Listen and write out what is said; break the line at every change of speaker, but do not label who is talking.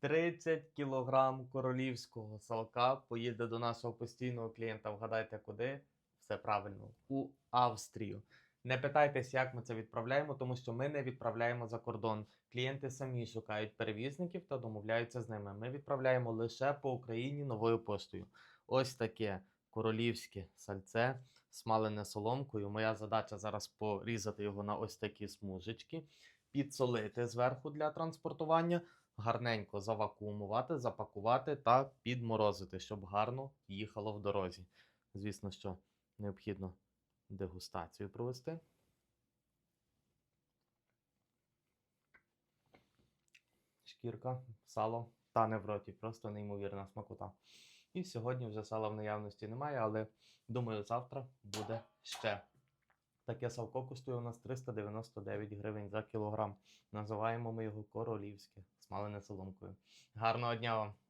30 кілограм королівського салка поїде до нашого постійного клієнта. Вгадайте куди? Все правильно, у Австрію. Не питайтесь, як ми це відправляємо, тому що ми не відправляємо за кордон. Клієнти самі шукають перевізників та домовляються з ними. Ми відправляємо лише по Україні новою поштою. Ось таке королівське сальце, смалене соломкою. Моя задача зараз порізати його на ось такі смужечки, підсолити зверху для транспортування, гарненько завакуумувати, запакувати та підморозити, щоб гарно їхало в дорозі. Звісно, що необхідно дегустацію провести. Шкірка, сало тане в роті, просто неймовірна смакота. І сьогодні вже сала в наявності немає, але думаю, завтра буде ще. Таке салко коштує у нас 399 гривень за кілограм. Називаємо ми його королівське, смалене соломкою. Гарного дня вам!